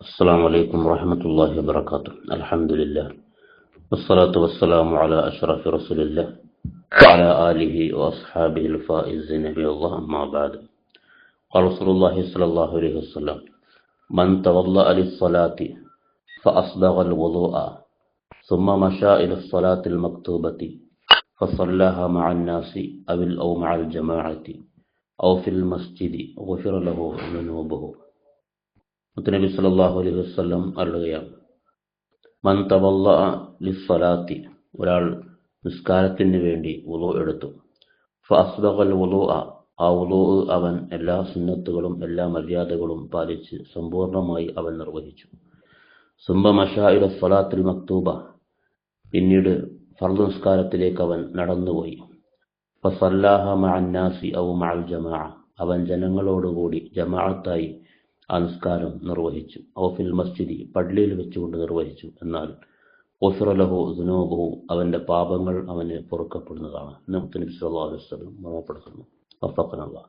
السلام عليكم ورحمة الله وبركاته. الحمد لله. والصلاة والسلام على أشرف رسول الله وعلى آله وأصحابه الفائزين بالله أما بعد. قال رسول الله صلى الله عليه وسلم من توضأ للصلاة فأصبغ الوضوء ثم مشى إلى الصلاة المكتوبة فصلاها مع الناس أو أو مع الجماعة أو في المسجد غفر له ذنوبه. മുത്തനബി സല്ലല്ലാഹു അലൈഹി വസ്ലം അരുളുകയാണ്. മന്തവല്ല ലിസ്വലാത്തി ഒരാൾ നിസ്കാരത്തിന് വേണ്ടി ഉലു എടുത്തു. ഫസ്ബൽ വുളു ആ ഉലു അവൻ എല്ലാ സുന്നത്തുകളും എല്ലാ മര്യാദകളും പാലിച്ച് സമ്പൂർണമായി അവൻ നിർവഹിച്ചു. സുംബ മഷായില സ്വലാത്തിൽ മക്തൂബ പിന്നീട് ഫർദ് നിസ്കാരത്തിലേക്ക് അവൻ നടന്നുപോയി. ഫസല്ലാഹ മഅന്നാസി ഔ മഅൽ ജമാഅ അവൻ ജനങ്ങളോടുകൂടി ജമാഅത്തായി ആ നിസ്കാരം നിർവഹിച്ചു ഔഫിൽ മസ്ജിദി പള്ളിയിൽ വെച്ചുകൊണ്ട് നിർവഹിച്ചു. എന്നാൽ ഒഫിറലഹു ദുനോബഹു അവന്റെ പാപങ്ങൾ അവന് പൊറുക്കപ്പെടുന്നതാണ്. നബി സല്ലല്ലാഹു അലൈഹി വഫഖനല്ലാഹ്